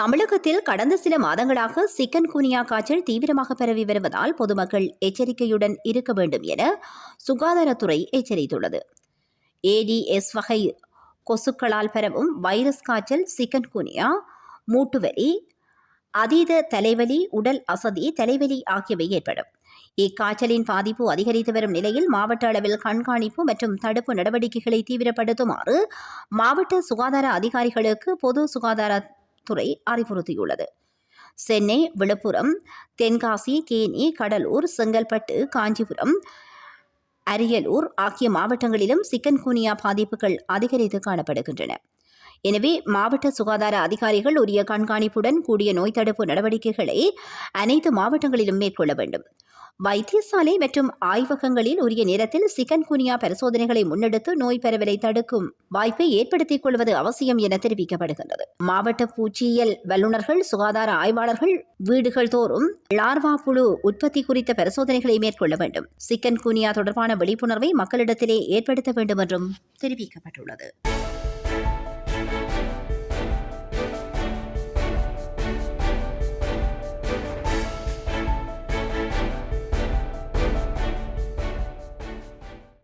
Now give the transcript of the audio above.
தமிழகத்தில் கடந்த சில மாதங்களாக சிக்கன் குனியா காய்ச்சல் தீவிரமாக பரவி வருவதால் பொதுமக்கள் எச்சரிக்கையுடன் இருக்க வேண்டும் என சுகாதாரத்துறை எச்சரித்துள்ளது. ஏடிஎஸ் வகை கொசுக்களால் பரவும் வைரஸ் காய்ச்சல் சிக்கன் குனியா மூட்டுவலி அதீத தலைவலி உடல் அசதி தலைவலி ஆகியவை ஏற்படும். இக்காய்ச்சலின் பாதிப்பு அதிகரித்து வரும் நிலையில் மாவட்ட அளவில் கண்காணிப்பு மற்றும் தடுப்பு நடவடிக்கைகளை தீவிரப்படுத்துமாறு மாவட்ட சுகாதார அதிகாரிகளுக்கு பொது சுகாதார துறை அறிவுறுத்தியுள்ளது. சென்னை விழுப்புரம் தென்காசி தேனி கடலூர் செங்கல்பட்டு காஞ்சிபுரம் அரியலூர் ஆகிய மாவட்டங்களிலும் சிக்கன்குனியா பாதிப்புகள் அதிகரித்து காணப்படுகின்றன. எனவே மாவட்ட சுகாதார அதிகாரிகள் உரிய கண்காணிப்புடன் கூடிய நோய் தடுப்பு நடவடிக்கைகளை அனைத்து மாவட்டங்களிலும் மேற்கொள்ள வேண்டும். வைத்தியசாலை மற்றும் ஆய்வகங்களில் உரிய நேரத்தில் சிக்கன் குனியா பரிசோதனைகளை முன்னெடுத்து நோய் பரவலை தடுக்கும் வாய்ப்பை ஏற்படுத்திக் கொள்வது அவசியம் என தெரிவிக்கப்படுகின்றது. மாவட்ட பூச்சியியல் வல்லுநர்கள் சுகாதார ஆய்வாளர்கள் வீடுகள் தோறும் லார்வா புழு உற்பத்தி குறித்த பரிசோதனைகளை மேற்கொள்ள வேண்டும். சிக்கன் குனியா தொடர்பான விழிப்புணர்வை மக்களிடத்திலே ஏற்படுத்த வேண்டும் என்றும் தெரிவிக்கப்பட்டுள்ளது.